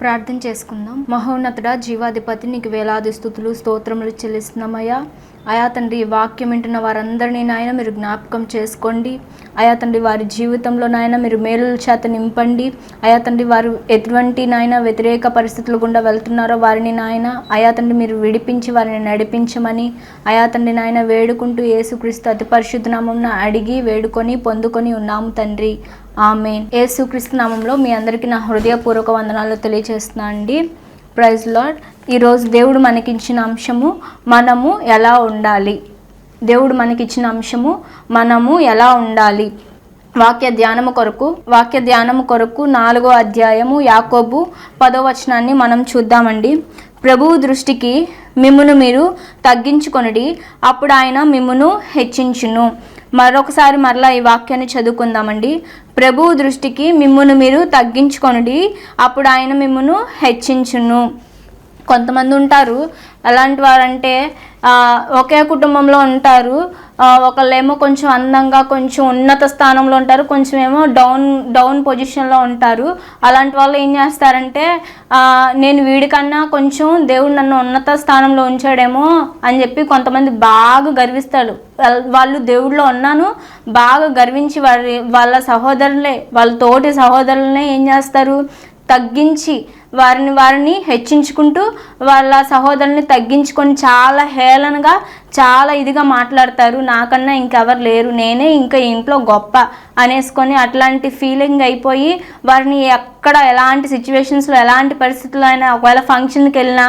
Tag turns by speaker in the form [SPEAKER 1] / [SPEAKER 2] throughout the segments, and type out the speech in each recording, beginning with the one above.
[SPEAKER 1] ప్రార్థన చేసుకుందాం. మహోన్నతుడ జీవాధిపతి నీకు వేలాది స్థుతులు స్తోత్రములు చెల్లిస్తున్నామయ్యా. అయా తండ్రి వాక్యం వింటున్న వారందరినీ నాయన మీరు జ్ఞాపకం చేసుకోండి. అయా తండ్రి వారి జీవితంలో నాయన మీరు మేలుల చేత నింపండి. అయా తండ్రి వారు ఎటువంటి నాయన వ్యతిరేక పరిస్థితులు గుండా వెళ్తున్నారో వారిని నాయన అయా తండ్రి మీరు విడిపించి వారిని నడిపించమని. అయా తండ్రి నాయన వేడుకుంటూ యేసుక్రీస్తు అతి పరిశుద్ధనామం అడిగి వేడుకొని పొందుకొని ఉన్నాము తండ్రి. ఆమె యేసుక్రీస్తు నామంలో మీ అందరికీ నా హృదయపూర్వక వందనాలు తెలియజేస్తున్నా అండి ప్రైజ్ లాడ్ ఈరోజు దేవుడు మనకిచ్చిన అంశము మనము ఎలా ఉండాలి? దేవుడు మనకిచ్చిన అంశము మనము ఎలా ఉండాలి? వాక్య ధ్యానము కొరకు వాక్య ధ్యానము కొరకు నాలుగో అధ్యాయము యాకోబు పదో వచనాన్ని మనం చూద్దామండి. ప్రభువు దృష్టికి మిమ్మును మీరు తగ్గించుకొనిడి అప్పుడు ఆయన మిమ్మును హెచ్చించును. మరొకసారి మరలా ఈ వాక్యాన్ని చదువుకుందామండి. ప్రభువు దృష్టికి మిమ్మును మీరు తగ్గించుకొనుడి అప్పుడు ఆయన మిమ్మును హెచ్చించును. కొంతమంది ఉంటారు ఎలాంటి వారంటే ఒకే కుటుంబంలో ఉంటారు. ఒకళ్ళేమో కొంచెం అందంగా కొంచెం ఉన్నత స్థానంలో ఉంటారు. కొంచెం ఏమో డౌన్ డౌన్ పొజిషన్లో ఉంటారు. అలాంటి వాళ్ళు ఏం చేస్తారంటే నేను వీడికన్నా కొంచెం దేవుడు నన్ను ఉన్నత స్థానంలో ఉంచాడేమో అని చెప్పి కొంతమంది బాగా గర్విస్తారు. వాళ్ళ- వాళ్ళు దేవుడిలో ఉన్నాను బాగా గర్వించి వారి వాళ్ళ సహోదరులే వాళ్ళ తోటి సహోదరులనే ఏం చేస్తారు? తగ్గించి వారిని వారిని హెచ్చించుకుంటూ వాళ్ళ సహోదరుని తగ్గించుకొని చాలా హేళనగా చాలా ఇదిగా మాట్లాడతారు. నాకన్నా ఇంకెవరు లేరు. నేనే ఇంకా ఇంట్లో గొప్ప అనేసుకొని అట్లాంటి ఫీలింగ్ అయిపోయి వారిని ఎక్కడ ఎలాంటి సిచ్యువేషన్స్లో ఎలాంటి పరిస్థితుల్లో అయినా ఒకవేళ ఫంక్షన్కి వెళ్ళినా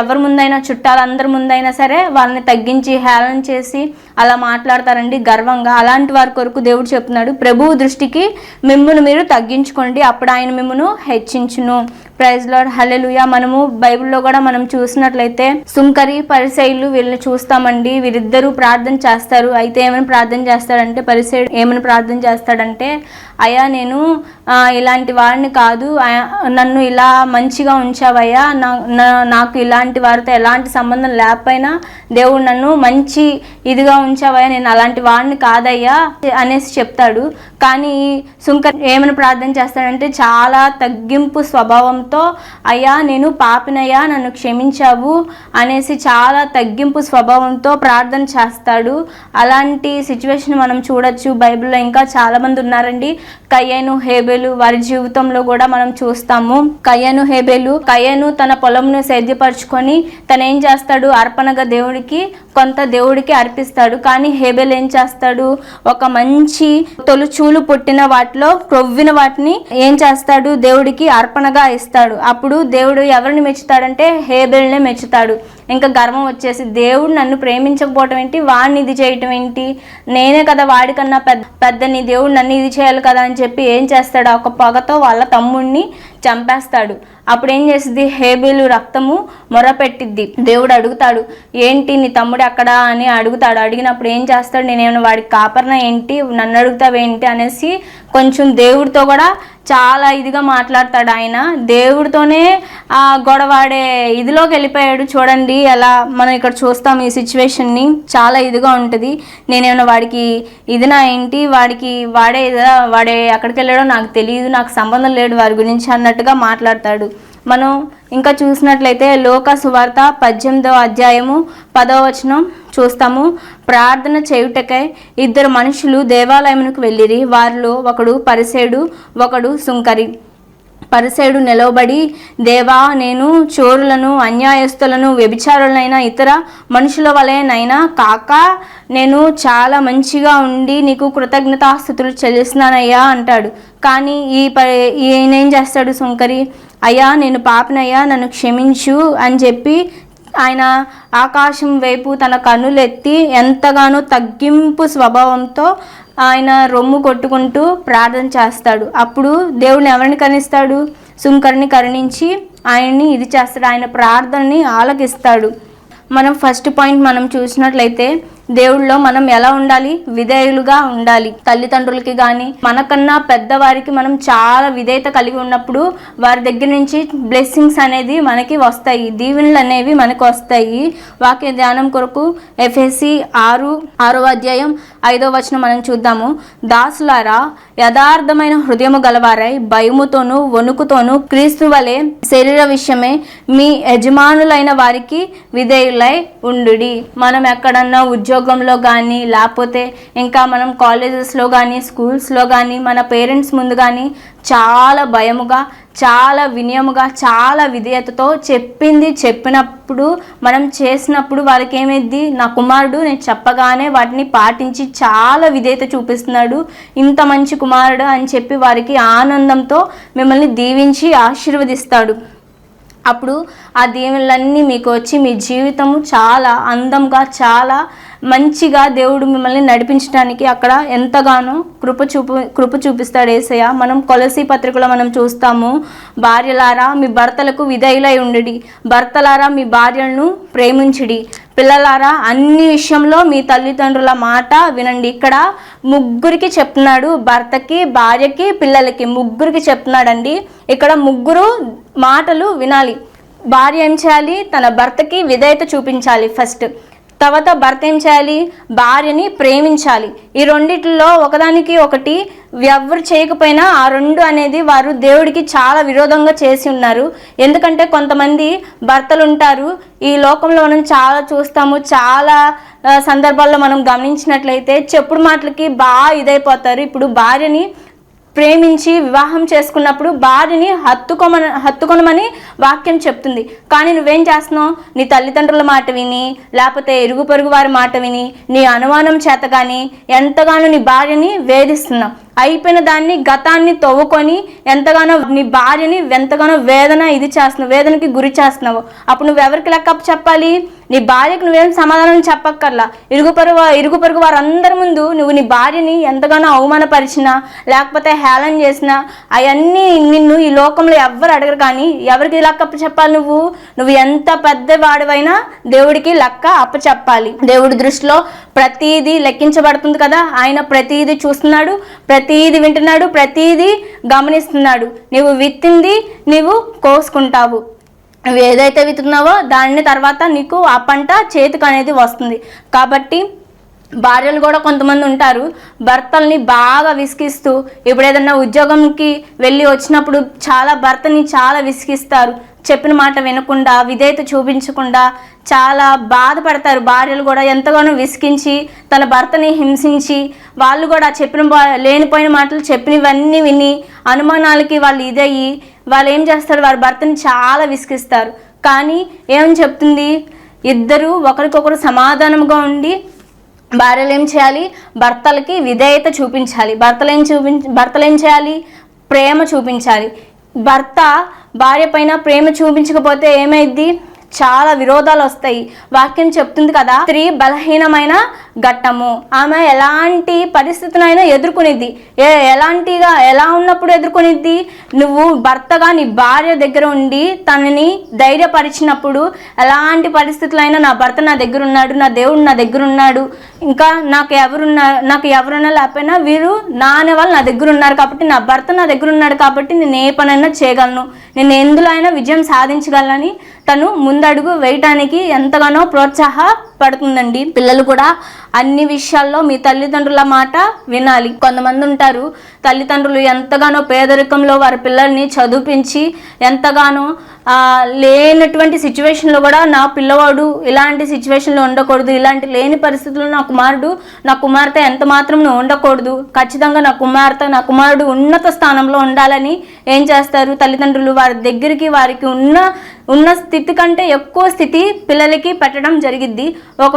[SPEAKER 1] ఎవరి ముందైనా చుట్టాలందరి ముందైనా సరే వాళ్ళని తగ్గించి హేళన చేసి అలా మాట్లాడతారండి గర్వంగా. అలాంటి వారి కొరకు దేవుడు చెప్తున్నాడు ప్రభువు దృష్టికి మిమ్మల్ని మీరు తగ్గించుకోండి. అప్పుడు ఆయన మిమ్మను హెచ్చించును. ప్రైజ్ లార్డ్ హలెలుయా మనము బైబిల్లో కూడా మనం చూసినట్లయితే సుంకరి పరిసైలు వీళ్ళని చూస్తామండి. వీరిద్దరూ ప్రార్థన చేస్తారు. అయితే ఏమైనా ప్రార్థన చేస్తాడంటే పరిసైడు ఏమైనా ప్రార్థన చేస్తాడంటే అయ్యా నేను ఇలాంటి వారిని కాదు. నన్ను ఇలా మంచిగా ఉంచావయ్యా. నా నా- నాకు ఇలాంటి వారితో ఎలాంటి సంబంధం లేకపోయినా దేవుడు నన్ను మంచి ఇదిగా ఉంచావయ్యా. నేను అలాంటి వాడిని కాదయ్యా అనేసి చెప్తాడు. కానీ సుంకర్ ఏమని ప్రార్థన చేస్తాడంటే చాలా తగ్గింపు స్వభావంతో అయ్యా నేను పాపినయ్యా నన్ను క్షమించావు అనేసి చాలా తగ్గింపు స్వభావంతో ప్రార్థన చేస్తాడు. అలాంటి సిచ్యువేషన్ మనం చూడొచ్చు బైబిల్లో. ఇంకా చాలామంది ఉన్నారండి. కయ్యను హేబెలు వారి జీవితంలో కూడా మనం చూస్తాము. కయ్యను హేబెలు కయ్యను తన పొలంను సేద్యపరచుకొని తను ఏం చేస్తాడు? అర్పణగా దేవుడికి కొంత దేవుడికి అర్పిస్తాడు. కానీ హేబెల్ ఏం చేస్తాడు? ఒక మంచి తొలుచూలు పుట్టిన వాటిలో క్రొవ్విన వాటిని ఏం చేస్తాడు? దేవుడికి అర్పణగా ఇస్తాడు. అప్పుడు దేవుడు ఎవరిని మెచ్చుతాడంటే హేబెల్నే మెచ్చుతాడు. ఇంకా గర్వం వచ్చేసి దేవుడు నన్ను ప్రేమించకపోవటం ఏంటి? వాడిని ఇది చేయటం ఏంటి? నేనే కదా వాడికన్నా పెద్ద పెద్దని దేవుడు నన్ను ఇది చేయాలి కదా అని చెప్పి ఏం చేస్తాడు? ఒక పగతో వాళ్ళ తమ్ముడిని చంపేస్తాడు. అప్పుడు ఏం చేస్తుంది హేబీలు రక్తము మొరపెట్టిద్ది. దేవుడు అడుగుతాడు ఏంటి నీ తమ్ముడు అక్కడ? అని అడుగుతాడు. అడిగినప్పుడు ఏం చేస్తాడు? నేనేమైనా వాడికి కాపర్న ఏంటి? నన్ను అడుగుతావేంటి అనేసి కొంచెం దేవుడితో కూడా చాలా ఇదిగా మాట్లాడతాడు ఆయన. దేవుడితోనే ఆ గొడవాడే ఇదిలోకి వెళ్ళిపోయాడు చూడండి. ఎలా మనం ఇక్కడ చూస్తాం ఈ సిచ్యువేషన్ని. చాలా ఇదిగా ఉంటుంది. నేనేమైనా వాడికి ఇది నా ఏంటి? వాడికి వాడే ఇదా వాడే ఎక్కడికి వెళ్ళాడో నాకు తెలియదు నాకు సంబంధం లేడు వారి గురించి అన్నట్టుగా మాట్లాడతాడు. మనం ఇంకా చూసినట్లయితే లోక సువార్త పద్దెనిమిదవ అధ్యాయము పదవ వచనం చూస్తాము. ప్రార్థన చేయుటకై ఇద్దరు మనుషులు దేవాలయమునకు వెళ్ళిరి. వారిలో ఒకడు పరిసేడు ఒకడు సుంకరి. పరిసేడు నిలవబడి దేవా నేను చోరులను అన్యాయస్తులను వ్యభిచారులైన ఇతర మనుషుల వలెనైనా కాక నేను చాలా మంచిగా ఉండి నీకు కృతజ్ఞతాస్థుతులు చెల్లిస్తున్నానయ్యా అంటాడు. కానీ ఈ ప ఈయన ఏం చేస్తాడు సుంకరి అయ్యా నేను పాపనయ్యా నన్ను క్షమించు అని చెప్పి ఆయన ఆకాశం వైపు తన కన్నులెత్తి ఎంతగానో తగ్గింపు స్వభావంతో ఆయన రొమ్ము కొట్టుకుంటూ ప్రార్థన చేస్తాడు. అప్పుడు దేవుడిని ఎవరిని కరణిస్తాడు సుంకరిని కరుణించి ఆయన్ని ఇది చేస్తాడు. ఆయన ప్రార్థనని ఆలకిస్తాడు. మనం ఫస్ట్ పాయింట్ మనం చూసినట్లయితే దేవుళ్ళలో మనం ఎలా ఉండాలి? విధేయులుగా ఉండాలి. తల్లిదండ్రులకి కానీ మనకన్నా పెద్దవారికి మనం చాలా విధేయత కలిగి ఉన్నప్పుడు వారి దగ్గర నుంచి బ్లెస్సింగ్స్ అనేది మనకి వస్తాయి. దీవెనలు అనేవి మనకు వస్తాయి. వాక్య ధ్యానం కొరకు ఎఫ్ఎస్సి ఆరు ఆరో అధ్యాయం ఐదో వచనం మనం చూద్దాము. దాసులారా యథార్థమైన హృదయము గలవారై భయముతోనూ వణుకుతోనూ క్రీస్తు వలె శరీర విషయమే మీ యజమానులైన వారికి విధేయులై ఉండుడి. మనం ఎక్కడన్నా ఉద్యోగంలో కానీ లేకపోతే ఇంకా మనం కాలేజెస్లో కానీ స్కూల్స్లో కానీ మన పేరెంట్స్ ముందు కానీ చాలా భయముగా చాలా వినయముగా చాలా విధేయతతో చెప్పింది చెప్పినప్పుడు మనం చేసినప్పుడు వాళ్ళకి ఏమైంది నా కుమారుడు నేను చెప్పగానే వాటిని పాటించి చాలా విధేయత చూపిస్తున్నాడు. ఇంత మంచి కుమారుడు అని చెప్పి వారికి ఆనందంతో మిమ్మల్ని దీవించి ఆశీర్వదిస్తాడు. అప్పుడు ఆ దీవెనలన్నీ మీకు వచ్చి మీ జీవితము చాలా అందంగా చాలా మంచిగా దేవుడు మిమ్మల్ని నడిపించడానికి అక్కడ ఎంతగానో కృప చూపు కృప చూపిస్తాడు ఏసయ్య. మనం కొలసి పత్రికలో మనం చూస్తాము భార్యలారా మీ భర్తలకు విధేయులై ఉండుడి. భర్తలారా మీ భార్యలను ప్రేమించిడి. పిల్లలారా అన్ని విషయంలో మీ తల్లిదండ్రుల మాట వినండి. ఇక్కడ ముగ్గురికి చెప్తున్నాడు భర్తకి భార్యకి పిల్లలకి ముగ్గురికి చెప్తున్నాడండి. ఇక్కడ ముగ్గురు మాటలు వినాలి. భార్య ఏం చేయాలి? తన భర్తకి విధేయత చూపించాలి ఫస్ట్. తర్వాత భర్త ఏం చేయాలి భార్యని ప్రేమించాలి. ఈ రెండిట్లో ఒకదానికి ఒకటి ఎవరు చేయకపోయినా ఆ రెండు అనేది వారు దేవుడికి చాలా విరోధంగా చేసి ఉన్నారు. ఎందుకంటే కొంతమంది భర్తలు ఉంటారు ఈ లోకంలో మనం చాలా చూస్తాము. చాలా సందర్భాల్లో మనం గమనించినట్లయితే చెప్పుడు మాటలకి బాగా ఇదైపోతారు. ఇప్పుడు భార్యని ప్రేమించి వివాహం చేసుకున్నప్పుడు భార్యని హత్తుకోమని హత్తుకొనమని వాక్యం చెప్తుంది. కానీ నువ్వేం చేస్తున్నావు? నీ తల్లిదండ్రుల మాట విని లేకపోతే ఇరుగు పొరుగు వారి మాట విని నీ అనుమానం చేత కానీ ఎంతగానో నీ భార్యని వేధిస్తున్నావు. అయిపోయిన దాన్ని గతాన్ని తవ్వుకొని ఎంతగానో నీ భార్యని ఎంతగానో వేదన ఇది చేస్తున్నావు వేదనకి గురి చేస్తున్నావు. అప్పుడు నువ్వు ఎవరికి లెక్క చెప్పాలి? నీ భార్యకు నువ్వేం సమాధానం చెప్పక్కర్లా. ఇరుగు పరుగు ఇరుగు పరుగు వారందరి ముందు నువ్వు నీ భార్యని ఎంతగానో అవమానపరిచినా లేకపోతే హేళన చేసినా అవన్నీ నిన్ను ఈ లోకంలో ఎవ్వరు అడగరు కానీ ఎవరికి లెక్క చెప్పాలి నువ్వు? నువ్వు ఎంత పెద్ద వాడివైనా దేవుడికి లెక్క అప్పచెప్పాలి దేవుడి దృష్టిలో ప్రతీది లెక్కించబడుతుంది కదా? ఆయన ప్రతీది చూస్తున్నాడు ప్రతీది వింటున్నాడు ప్రతీది గమనిస్తున్నాడు. నువ్వు విత్తింది నువ్వు కోసుకుంటావు. నువ్వు ఏదైతే విత్తుతున్నావో దాని తర్వాత నీకు ఆ పంట చేతికి అనేది వస్తుంది. కాబట్టి భార్యలు కూడా కొంతమంది ఉంటారు భర్తల్ని బాగా విసిగిస్తూ ఇప్పుడు ఏదన్నా ఉద్యోగంకి వెళ్ళి వచ్చినప్పుడు చాలా భర్తని చాలా విసిగిస్తారు. చెప్పిన మాట వినకుండా విధేయత చూపించకుండా చాలా బాధపడతారు. భార్యలు కూడా ఎంతగానో విసిగించి తన భర్తని హింసించి వాళ్ళు కూడా చెప్పిన బా- లేనిపోయిన మాటలు చెప్పినవన్నీ విని అనుమానాలకి వాళ్ళు ఇదయ్యి వాళ్ళు ఏం చేస్తారు? వారి భర్తని చాలా విసిగిస్తారు. కానీ ఏమని చెప్తుంది? ఇద్దరు ఒకరికొకరు సమాధానంగా ఉండి భార్యలు ఏం చేయాలి? భర్తలకి విధేయత చూపించాలి. భర్తలు ఏం చూపించ భర్తలు ఏం చేయాలి? ప్రేమ చూపించాలి. భర్త భార్య పైన ప్రేమ చూపించకపోతే ఏమైద్ది? చాలా విరోధాలు వస్తాయి. వాక్యం చెప్తుంది కదా స్త్రీ బలహీనమైన ఘట్టము. ఆమె ఎలాంటి పరిస్థితినైనా ఎదుర్కొనిద్ది. ఏ ఎలాంటిగా ఎలా ఉన్నప్పుడు ఎదుర్కొనిద్ది? నువ్వు భర్తగా నీ భార్య దగ్గర ఉండి తనని ధైర్యపరిచినప్పుడు ఎలాంటి పరిస్థితులైనా నా భర్త నా దగ్గర ఉన్నాడు నా దేవుడు నా దగ్గర ఉన్నాడు. ఇంకా నాకు ఎవరున్నా నాకు ఎవరున్నా లేకపోయినా వీరు నానే వాళ్ళు నా దగ్గర ఉన్నారు కాబట్టి నా భర్త నా దగ్గర ఉన్నాడు కాబట్టి నేను ఏ పనైనా చేయగలను. నేను ఎందులో అయినా విజయం సాధించగలనని తను ముందు ముందడుగు వేయటానికి ఎంతగానో ప్రోత్సాహపడుతుందండి పిల్లలు కూడా అన్ని విషయాల్లో మీ తల్లిదండ్రుల మాట వినాలి. కొంతమంది ఉంటారు తల్లిదండ్రులు ఎంతగానో పేదరికంలో వారి పిల్లల్ని చదివించి ఎంతగానో లేనటువంటి సిచ్యువేషన్లో కూడా నా పిల్లవాడు ఇలాంటి సిచ్యువేషన్లో ఉండకూడదు. ఇలాంటి లేని పరిస్థితుల్లో నా కుమారుడు నా కుమార్తె ఎంత మాత్రం ఉండకూడదు. ఖచ్చితంగా నా కుమార్తె నా కుమారుడు ఉన్నత స్థానంలో ఉండాలని ఏం చేస్తారు? తల్లిదండ్రులు వారి దగ్గరికి వారికి ఉన్న ఉన్న స్థితి కంటే ఎక్కువ స్థితి పిల్లలకి పెట్టడం జరిగిద్ది. ఒక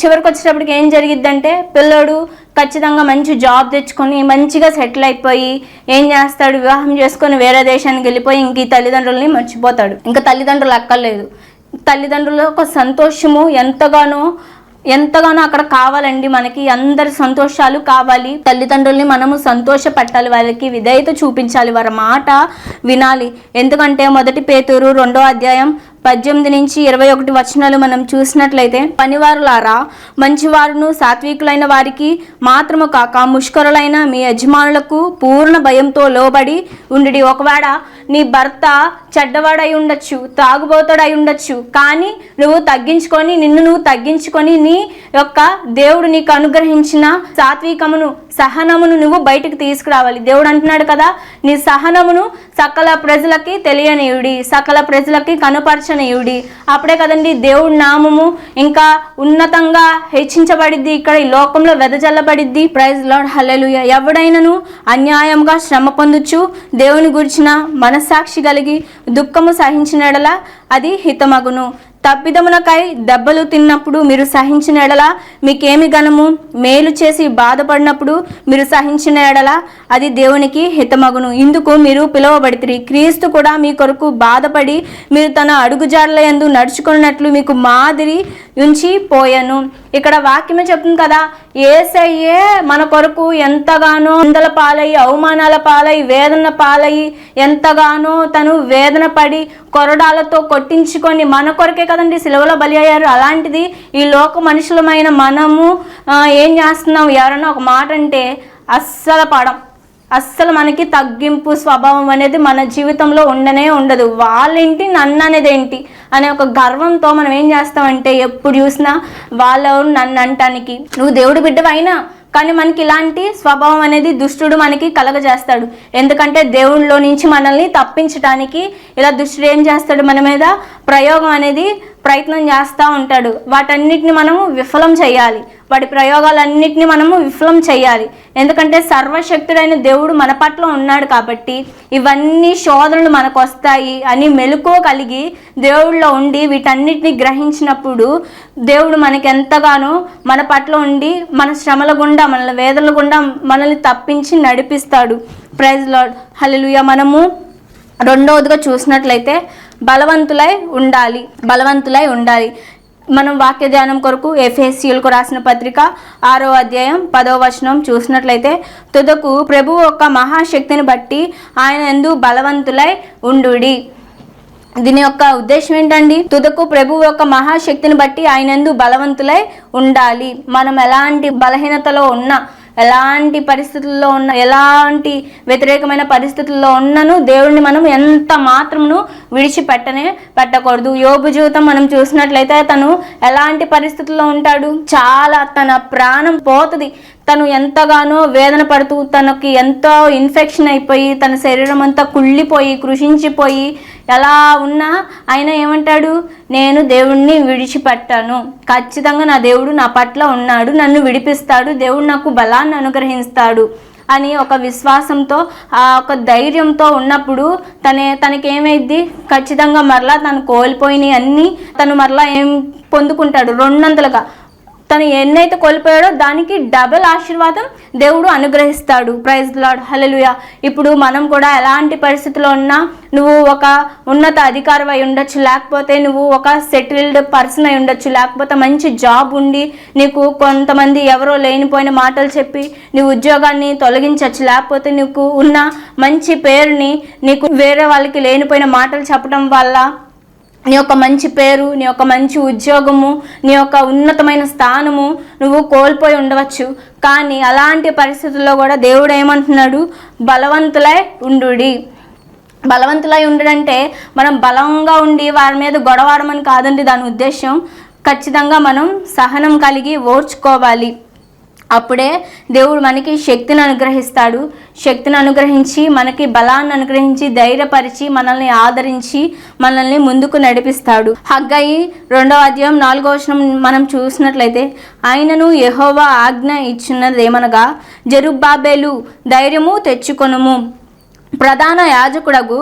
[SPEAKER 1] చివరికి వచ్చేటప్పటికి ఏం జరిగిద్దంటే పిల్లోడు ఖచ్చితంగా మంచి జాబ్ తెచ్చుకొని మంచిగా సెటిల్ అయిపోయి ఏం చేస్తాడు వివాహం చేసుకొని వేరే దేశానికి వెళ్ళిపోయి ఇంక ఈ తల్లిదండ్రుల్ని మర్చిపోతాడు. ఇంకా తల్లిదండ్రులు అక్కర్లేదు. తల్లిదండ్రుల ఒక సంతోషము ఎంతగానో ఎంతగానో అక్కడ కావాలండి మనకి. అందరి సంతోషాలు కావాలి. తల్లిదండ్రుల్ని మనము సంతోష పెట్టాలి వాళ్ళకి విధేయత చూపించాలి వారి మాట వినాలి. ఎందుకంటే మొదటి పేతురు రెండో అధ్యాయం పద్దెనిమిది నుంచి ఇరవై ఒకటి వచనాలు మనం చూసినట్లయితే పనివారులారా మంచివారును సాత్వికులైన వారికి మాత్రము కాక ముష్కరులైన మీ యజమానులకు పూర్ణ భయంతో లోబడి ఉండి ఒకవేళ నీ భర్త చెడ్డవాడై ఉండొచ్చు తాగుబోతాడై ఉండొచ్చు కానీ నువ్వు తగ్గించుకొని నిన్ను నువ్వు తగ్గించుకొని నీ యొక్క దేవుడు నీకు అనుగ్రహించిన సాత్వికమును సహనమును నువ్వు బయటకు తీసుకురావాలి. దేవుడు అంటున్నాడు కదా నీ సహనమును సకల ప్రజలకి తెలియనియుడి సకల ప్రజలకి కనపరచనియుడి. అప్పుడే కదండి దేవుడి నామము ఇంకా ఉన్నతంగా హెచ్చించబడిద్ది ఇక్కడ ఈ లోకంలో వెదజల్లబడిద్ది. ప్రైజ్ లాడ్ హల్లెలూయ ఎవడైనను అన్యాయంగా శ్రమ పొందుచు దేవుని గురించిన మన మనస్సాక్షి కలిగి దుఃఖము సహించినడల అది హితమగును. తప్పిదమునకై దెబ్బలు తిన్నప్పుడు మీరు సహించిన ఎడల మీకేమి గనము మేలు చేసి బాధపడినప్పుడు మీరు సహించిన ఎడల అది దేవునికి హితమగును. ఇందుకు మీరు పిలువబడితిరి. క్రీస్తు కూడా మీ కొరకు బాధపడి మీరు తన అడుగుజాడల యందు నడుచుకున్నట్లు మీకు మాదిరి ఉంచి పోయాను ఇక్కడ వాక్యమే చెప్తుంది కదా ఏసయ్యే మన కొరకు ఎంతగానో నిందల పాలయ్యి అవమానాల పాలయ్యి వేదన పాలయ్యి ఎంతగానో తను వేదన పడి కొరడాలతో కొట్టించుకొని మన కొరకే కదండి సిలువలో బలి అయ్యారు. అలాంటిది ఈ లోక మనుషులమైన మనము ఏం చేస్తున్నాం? ఎవరన్నా ఒక మాట అంటే అస్సలు పడం. అస్సలు మనకి తగ్గింపు స్వభావం అనేది మన జీవితంలో ఉండనే ఉండదు. వాళ్ళేంటి? నన్ను అనేది ఏంటి అనే ఒక గర్వంతో మనం ఏం చేస్తామంటే ఎప్పుడు చూసినా వాళ్ళు నన్ను అంటానికి నువ్వు దేవుడు బిడ్డవైనా కానీ మనకి ఇలాంటి స్వభావం అనేది దుష్టుడు మనకి కలగజేస్తాడు. ఎందుకంటే దేవుళ్ళలో నుంచి మనల్ని తప్పించడానికి ఇలా దుష్టుడు ఏం చేస్తాడు మన మీద ప్రయోగం అనేది ప్రయత్నం చేస్తూ ఉంటాడు. వాటన్నిటిని మనము విఫలం చేయాలి. వాటి ప్రయోగాలన్నిటిని మనము విఫలం చేయాలి. ఎందుకంటే సర్వశక్తుడైన దేవుడు మన పట్ల ఉన్నాడు కాబట్టి ఇవన్నీ శోధనలు మనకు వస్తాయి అని మెలకువ కలిగి దేవుళ్ళలో ఉండి వీటన్నిటిని గ్రహించినప్పుడు దేవుడు మనకి ఎంతగానో మన పట్ల ఉండి మన శ్రమల గుండా మన వేదనల గుండా మనల్ని తప్పించి నడిపిస్తాడు. ప్రైజ్ లాడ్ హలో మనము రెండవదిగా చూసినట్లయితే బలవంతులై ఉండాలి బలవంతులై ఉండాలి. మనం వాక్య ధ్యానం కొరకు ఎఫ్ఎస్సీలకు రాసిన పత్రిక ఆరో అధ్యాయం పదో వచనం చూసినట్లయితే తుదకు ప్రభు యొక్క మహాశక్తిని బట్టి ఆయన ఎందు బలవంతులై ఉండుడి. దీని యొక్క ఉద్దేశం ఏంటండి? తుదకు ప్రభు యొక్క మహాశక్తిని బట్టి ఆయనందు బలవంతులై ఉండాలి. మనం ఎలాంటి బలహీనతలో ఉన్నా ఎలాంటి పరిస్థితుల్లో ఉన్న ఎలాంటి వ్యతిరేకమైన పరిస్థితుల్లో ఉన్నను దేవుడిని మనం ఎంత మాత్రమును విడిచిపెట్టనే పెట్టకూడదు. యోబు జీవితం మనం చూసినట్లయితే తను ఎలాంటి పరిస్థితుల్లో ఉంటాడు? చాలా తన ప్రాణం పోతుంది. తను ఎంతగానో వేదన పడుతూ తనకి ఎంతో ఇన్ఫెక్షన్ అయిపోయి తన శరీరం అంతా కుళ్ళిపోయి కృషించిపోయి ఎలా ఉన్నా ఆయన ఏమంటాడు? నేను దేవుణ్ణి విడిచిపెట్టాను. ఖచ్చితంగా నా దేవుడు నా పట్ల ఉన్నాడు. నన్ను విడిపిస్తాడు. దేవుడు నాకు బలాన్ని అనుగ్రహిస్తాడు. అని ఒక విశ్వాసంతో ఆ ఒక ధైర్యంతో ఉన్నప్పుడు తనే తనకేమైద్ది? ఖచ్చితంగా మరలా తను కోల్పోయినవి అన్నీ తను మరలా ఏం పొందుకుంటాడు? రెండంతలుగా తను ఎన్నైతే కోల్పోయాడో దానికి డబుల్ ఆశీర్వాదం దేవుడు అనుగ్రహిస్తాడు. ప్రైజ్ లాడ్ హలలుయ ఇప్పుడు మనం కూడా ఎలాంటి పరిస్థితిలో ఉన్నా నువ్వు ఒక ఉన్నత అధికారి అయి ఉండొచ్చు లేకపోతే నువ్వు ఒక సెటిల్డ్ పర్సన్ అయి ఉండొచ్చు లేకపోతే మంచి జాబ్ ఉండి నీకు కొంతమంది ఎవరో లేనిపోయిన మాటలు చెప్పి నీ ఉద్యోగాన్ని తొలగించవచ్చు లేకపోతే నీకు ఉన్న మంచి పేరుని నీకు వేరే వాళ్ళకి లేనిపోయిన మాటలు చెప్పడం వల్ల నీ యొక్క మంచి పేరు నీ యొక్క మంచి ఉద్యోగము నీ యొక్క ఉన్నతమైన స్థానము నువ్వు కోల్పోయి ఉండవచ్చు. కానీ అలాంటి పరిస్థితుల్లో కూడా దేవుడు ఏమంటున్నాడు? బలవంతులై ఉండుడి. బలవంతులై ఉండడంటే మనం బలంగా ఉండి వారి మీద గొడవాడమని కాదండి దాని ఉద్దేశం ఖచ్చితంగా మనం సహనం కలిగి ఓర్చుకోవాలి. అప్పుడే దేవుడు మనకి శక్తిని అనుగ్రహిస్తాడు. శక్తిని అనుగ్రహించి మనకి బలాన్ని అనుగ్రహించి ధైర్యపరిచి మనల్ని ఆదరించి మనల్ని ముందుకు నడిపిస్తాడు. హగ్గయి రెండవ అధ్యాయం నాలుగో వచనం మనం చూసినట్లయితే ఆయనను యహోవా ఆజ్ఞ ఇచ్చినదేమనగా జరుబ్బాబేలు ధైర్యము తెచ్చుకొనుము. ప్రధాన యాజకుడగు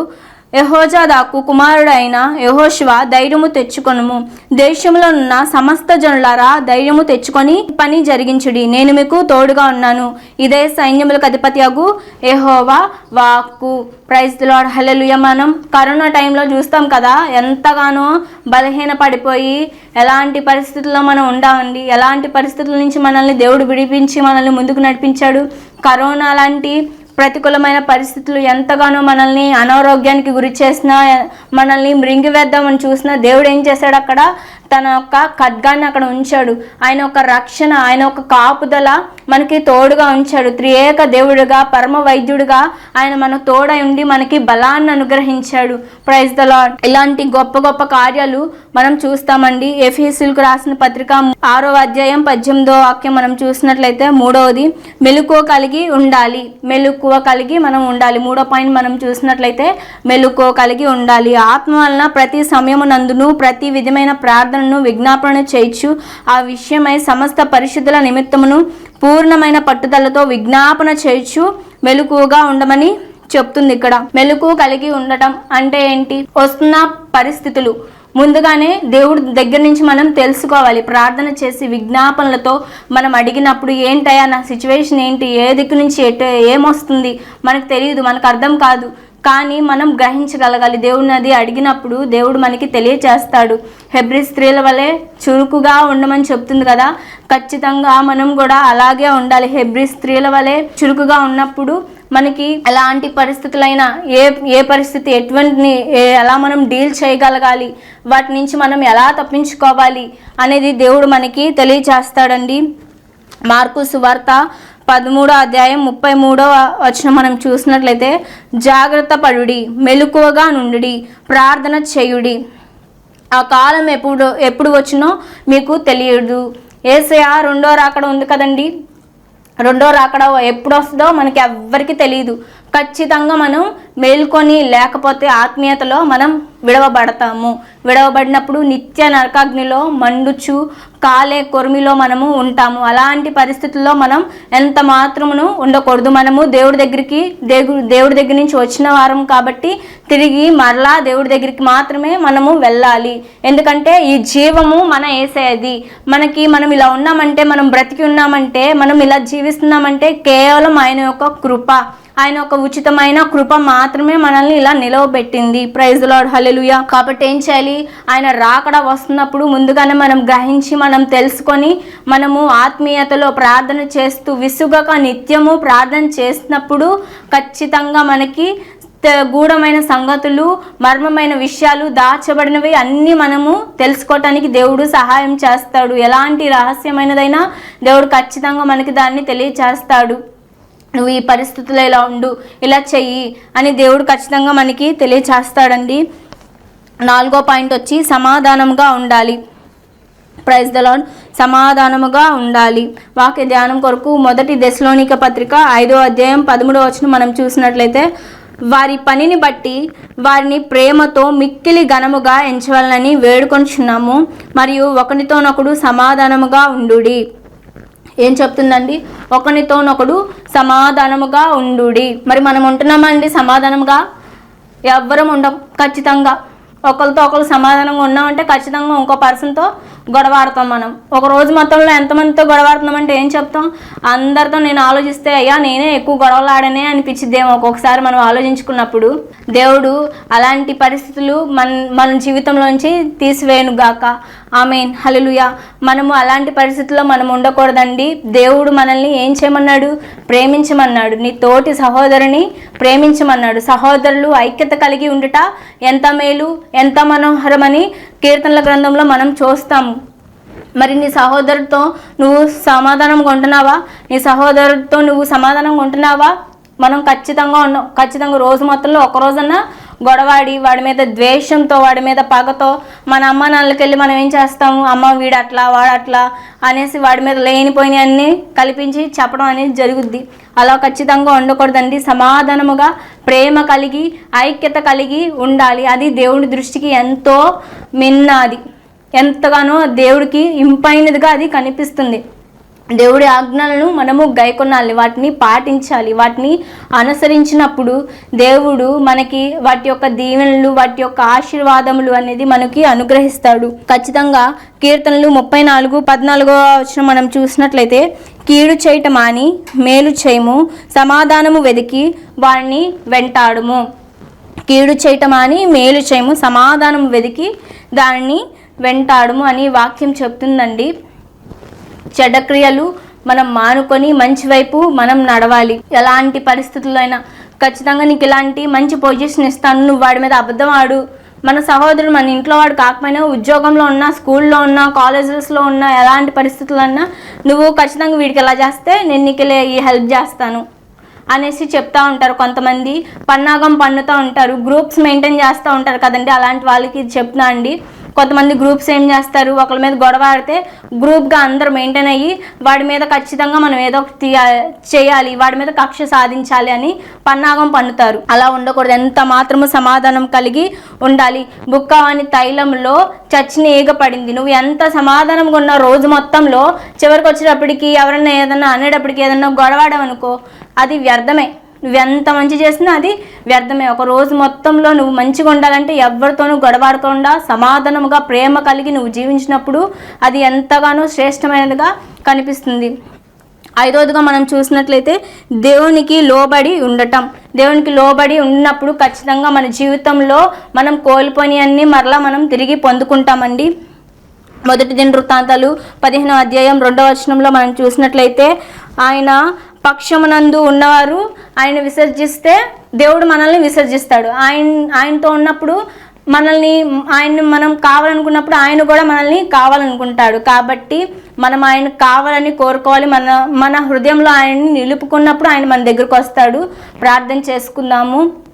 [SPEAKER 1] యహోజాదాకు కుమారుడైన యహోశివ ధైర్యము తెచ్చుకొనుము. దేశంలో ఉన్న సమస్త జనులారా ధైర్యము తెచ్చుకొని పని జరిగించుడి. నేను మీకు తోడుగా ఉన్నాను. ఇదే సైన్యములకు అధిపతి అగు యహోవా వాక్కు. ప్రైజ్ లాడ్ హల్లెలూయ మనం కరోనా టైంలో చూస్తాం కదా ఎంతగానో బలహీన పడిపోయి ఎలాంటి పరిస్థితుల్లో మనం ఉండామండి? ఎలాంటి పరిస్థితుల నుంచి మనల్ని దేవుడు విడిపించి మనల్ని ముందుకు నడిపించాడు? కరోనా లాంటి ప్రతికూలమైన పరిస్థితులు ఎంతగానో మనల్ని అనారోగ్యానికి గురి చేసినా మనల్ని మృంగివేద్దామని చూసినా దేవుడు ఏం చేశాడు అక్కడ? తన యొక్క ఖడ్గాన్ని అక్కడ ఉంచాడు. ఆయన ఒక రక్షణ ఆయన ఒక కాపుదల మనకి తోడుగా ఉంచాడు. త్రియేక దేవుడుగా పరమ వైద్యుడిగా ఆయన మన తోడై ఉండి మనకి బలాన్ని అనుగ్రహించాడు. ప్రైజ్ ద లాడ్ ఇలాంటి గొప్ప గొప్ప కార్యాలు మనం చూస్తామండి. ఎఫీసులకు రాసిన పత్రిక ఆరో అధ్యాయం పద్దెనిమిదో వాక్యం మనం చూసినట్లయితే మూడవది మెలకువ కలిగి ఉండాలి. మెలుకు మెలకువ కలిగి మనం ఉండాలి. మూడో పాయింట్ మనం చూసినట్లయితే మెలకువ కలిగి ఉండాలి. ఆత్మ వలన ప్రతి సమయమునందును ప్రతి విధమైన ప్రార్థనను విజ్ఞాపన చేయొచ్చు ఆ విషయమై సమస్త పరిశుద్ధుల నిమిత్తమును పూర్ణమైన పట్టుదలతో విజ్ఞాపన చేయొచ్చు మెలకువగా ఉండమని చెప్తుంది ఇక్కడ. మెలకు కలిగి ఉండటం అంటే ఏంటి? వస్తున్న పరిస్థితులు. ముందుగానే దేవుడి దగ్గర నుంచి మనం తెలుసుకోవాలి. ప్రార్థన చేసి విజ్ఞాపనలతో మనం అడిగినప్పుడు ఏంటయ్యా నా సిచ్యువేషన్ ఏంటి? ఏ దిక్కు నుంచి ఎటు ఏమొస్తుంది? మనకు తెలియదు మనకు అర్థం కాదు. కానీ మనం గ్రహించగలగాలి. దేవుడిని అది అడిగినప్పుడు దేవుడు మనకి తెలియచేస్తాడు. హెబ్రి స్త్రీల వలె చురుకుగా ఉండమని చెప్తుంది కదా. ఖచ్చితంగా మనం కూడా అలాగే ఉండాలి. హెబ్రి స్త్రీల వలె చురుకుగా ఉన్నప్పుడు మనకి ఎలాంటి పరిస్థితులైనా ఏ ఏ పరిస్థితి ఎటువంటి ఎలా మనం డీల్ చేయగలగాలి వాటి నుంచి మనం ఎలా తప్పించుకోవాలి అనేది దేవుడు మనకి తెలియచేస్తాడండి మార్కు సువార్త పదమూడో అధ్యాయం ముప్పై మూడో వచ్చిన మనం చూసినట్లయితే జాగ్రత్త పడుడి మెలకువగా నుండి ప్రార్థన చేయుడి. ఆ కాలం ఎప్పుడు ఎప్పుడు వచ్చినో మీకు తెలియదు. ఏసయా రెండో రాకడ ఉంది కదండి? రెండో రాకడ ఎప్పుడు వస్తుందో మనకి ఎవ్వరికి తెలియదు ఖచ్చితంగా మనం మేల్కొని లేకపోతే ఆత్మీయతలో మనం విడవబడతాము. విడవబడినప్పుడు నిత్య నరకాగ్నిలో మండుచు కాలే కొరిమిలో మనము ఉంటాము. అలాంటి పరిస్థితుల్లో మనం ఎంత మాత్రమును ఉండకూడదు. మనము దేవుడి దగ్గరికి దేవుడు దేవుడి దగ్గర నుంచి వచ్చిన వారం కాబట్టి తిరిగి మరలా దేవుడి దగ్గరికి మాత్రమే మనము వెళ్ళాలి. ఎందుకంటే ఈ జీవము మన వేసేది మనకి మనం ఇలా ఉన్నామంటే మనం బ్రతికి ఉన్నామంటే మనం ఇలా జీవిస్తున్నామంటే కేవలం ఆయన యొక్క కృప. ఆయన ఒక ఉచితమైన కృప మాత్రమే మనల్ని ఇలా నిలవబెట్టింది. ప్రైజ్ లాడ్ హలెలుయ కాబట్టి ఏం చేయాలి? ఆయన రాకడ వస్తున్నప్పుడు ముందుగానే మనం గ్రహించి మనం తెలుసుకొని మనము ఆత్మీయతలో ప్రార్థన చేస్తూ విసుగక నిత్యము ప్రార్థన చేసినప్పుడు ఖచ్చితంగా మనకి గూఢమైన సంగతులు మర్మమైన విషయాలు దాచబడినవి అన్నీ మనము తెలుసుకోవటానికి దేవుడు సహాయం చేస్తాడు. ఎలాంటి రహస్యమైనదైనా దేవుడు ఖచ్చితంగా మనకి దాన్ని తెలియచేస్తాడు. నువ్వు ఈ పరిస్థితుల్లో ఇలా ఉండు ఇలా చెయ్యి అని దేవుడు ఖచ్చితంగా మనకి తెలియచేస్తాడండి. నాలుగో పాయింట్ వచ్చి సమాధానంగా ఉండాలి. ప్రైజ్ ద లాడ్ సమాధానముగా ఉండాలి. వాక్య ధ్యానం కొరకు మొదటి దశలోనిక పత్రిక ఐదో అధ్యాయం పదమూడో వచ్చిన మనం చూసినట్లయితే వారి పనిని బట్టి వారిని ప్రేమతో మిక్కిలి ఘనముగా ఎంచవాలని వేడుకొంచున్నాము మరియు ఒకరితోనొకడు సమాధానముగా ఉండుడి. ఏం చెప్తుందండి? ఒకనితోనొకడు సమాధానముగా ఉండుడి. మరి మనం ఉంటున్నామండి సమాధానముగా? ఎవ్వరం ఉండం ఖచ్చితంగా. ఒకరితో ఒకరు సమాధానంగా ఉన్నామంటే ఖచ్చితంగా ఇంకో పర్సన్తో గొడవాడతాం మనం. ఒక రోజు మొత్తంలో ఎంతమందితో గొడవాడుతున్నామంటే ఏం చెప్తాం? అందరితో నేను ఆలోచిస్తే అయ్యా నేనే ఎక్కువ గొడవలు ఆడనే అనిపించిద్దేమో. ఒక్కొక్కసారి మనం ఆలోచించుకున్నప్పుడు దేవుడు అలాంటి పరిస్థితులు మన మన జీవితంలోంచి తీసివేయను గాక ఆమెన్. హల్లెలూయా. మనము అలాంటి పరిస్థితుల్లో మనం ఉండకూడదండి. దేవుడు మనల్ని ఏం చేయమన్నాడు? ప్రేమించమన్నాడు. నీ తోటి సహోదరుని ప్రేమించమన్నాడు. సహోదరులు ఐక్యత కలిగి ఉండుట ఎంత మేలు ఎంత మనోహరమని కీర్తనల గ్రంథంలో మనం చూస్తాము. మరి నీ సహోదరుడితో నువ్వు సమాధానం కొంటున్నావా? నీ సహోదరుడితో నువ్వు సమాధానం కొంటున్నావా? మనం ఖచ్చితంగా ఉన్నాం. ఖచ్చితంగా రోజు మొత్తంలో ఒక రోజన్నా గొడవాడి వాడి మీద ద్వేషంతో వాడి మీద పగతో మన అమ్మ నాన్నలకి వెళ్ళి మనం ఏం చేస్తాము? అమ్మ వీడు అట్లా వాడు అట్లా అనేసి వాడి మీద లేనిపోయిన అన్ని కల్పించి చెప్పడం అనేది జరుగుద్ది. అలా ఖచ్చితంగా ఉండకూడదండి. సమాధానముగా ప్రేమ కలిగి ఐక్యత కలిగి ఉండాలి. అది దేవుడి దృష్టికి ఎంతో మిన్నది. ఎంతగానో దేవుడికి ఇంపైనదిగా అది కనిపిస్తుంది. దేవుడి ఆజ్ఞలను మనము గైకొనాలి వాటిని పాటించాలి వాటిని అనుసరించినప్పుడు దేవుడు మనకి వాటి యొక్క దీవెనలు వాటి యొక్క ఆశీర్వాదములు అనేది మనకి అనుగ్రహిస్తాడు. ఖచ్చితంగా కీర్తనలు ముప్పై నాలుగు పద్నాలుగో వచ్చిన మనం చూసినట్లయితే కీడు చేయటం మాని మేలు చేయము సమాధానము వెతికి వారిని వెంటాడుము. కీడు చేయటం అని మేలు చేయము సమాధానం వెతికి దానిని వెంటాడుము అని వాక్యం చెప్తుందండి. చెడ్డ క్రియలు మనం మానుకొని మంచి వైపు మనం నడవాలి. ఎలాంటి పరిస్థితుల్లో అయినా ఖచ్చితంగా నీకు ఇలాంటి మంచి పొజిషన్ ఇస్తాను. నువ్వు వాడి మీద అబద్ధం ఆడు. మన సహోదరుడు మన ఇంట్లో వాడు కాకపోయినా ఉద్యోగంలో ఉన్నా స్కూల్లో ఉన్నా కాలేజెస్లో ఉన్నా ఎలాంటి పరిస్థితుల్లో ఉన్నా నువ్వు ఖచ్చితంగా వీడికి ఎలా చేస్తే నేను నీకు ఈ హెల్ప్ చేస్తాను అనేసి చెప్తా ఉంటారు కొంతమంది. పన్నాగం పన్నుతూ ఉంటారు. గ్రూప్స్ మెయింటైన్ చేస్తూ ఉంటారు కదండి. అలాంటి వాళ్ళకి చెప్తున్నా అండి. కొంతమంది గ్రూప్స్ ఏం చేస్తారు? ఒకరి మీద గొడవ ఆడితే గ్రూప్గా అందరూ మెయింటైన్ అయ్యి వాడి మీద ఖచ్చితంగా మనం ఏదో ఒకటి చేయాలి వాడి మీద కక్ష సాధించాలి అని పన్నాగం పన్నుతారు అలా ఉండకూడదు. ఎంత మాత్రము సమాధానం కలిగి ఉండాలి. బుక్కవాని తైలంలో చచ్చిన ఈగ పడింది నువ్వు ఎంత సమాధానంగా ఉన్న రోజు మొత్తంలో చివరికి వచ్చేటప్పటికి ఎవరైనా ఏదన్నా అనేటప్పటికి ఏదన్నా గొడవాడమనుకో అది వ్యర్థమే. నువ్వు ఎంత మంచి చేసినా అది వ్యర్థమే. ఒక రోజు మొత్తంలో నువ్వు మంచిగా ఉండాలంటే ఎవరితోనూ గొడవాడకుండా సమాధానముగా ప్రేమ కలిగి నువ్వు జీవించినప్పుడు అది ఎంతగానో శ్రేష్టమైనదిగా కనిపిస్తుంది. ఐదోదిగా మనం చూసినట్లయితే దేవునికి లోబడి ఉండటం. దేవునికి లోబడి ఉన్నప్పుడు ఖచ్చితంగా మన జీవితంలో మనం కోల్పోని అన్ని మరలా మనం తిరిగి పొందుకుంటామండి. మొదటి దిన వృత్తాంతాలు పదిహేనో అధ్యాయం రెండవ వచనంలో మనం చూసినట్లయితే ఆయన పక్షమునందు ఉన్నవారు ఆయన విసర్జిస్తే దేవుడు మనల్ని విసర్జిస్తాడు. ఆయన ఆయనతో ఉన్నప్పుడు మనల్ని ఆయన మనం కావాలనుకున్నప్పుడు ఆయన కూడా మనల్ని కావాలనుకుంటాడు. కాబట్టి మనం ఆయన కావాలని కోరుకోవాలి. మన మన హృదయంలో ఆయన్ని నిలుపుకున్నప్పుడు ఆయన మన దగ్గరకు వస్తాడు. ప్రార్థన చేసుకుందాము.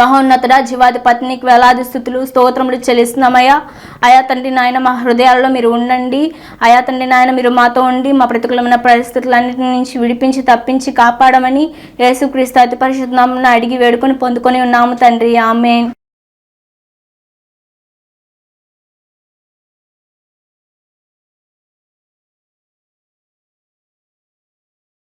[SPEAKER 1] మహోన్నతుడ జీవాధిపతి వేలాది స్థుతులు స్తోత్రములు చెల్లిస్తున్నామయ్యా. అయా తండ్రి నాయన మా హృదయాల్లో మీరు ఉండండి. అయా తండ్రి నాయన మీరు మాతో ఉండి మా ప్రతికూలమైన పరిస్థితులన్నిటి నుంచి విడిపించి తప్పించి కాపాడమని యేసుక్రీస్తు అతి పరిశుద్ధ అడిగి వేడుకొని పొందుకొని ఉన్నాము తండ్రి. ఆమెన్.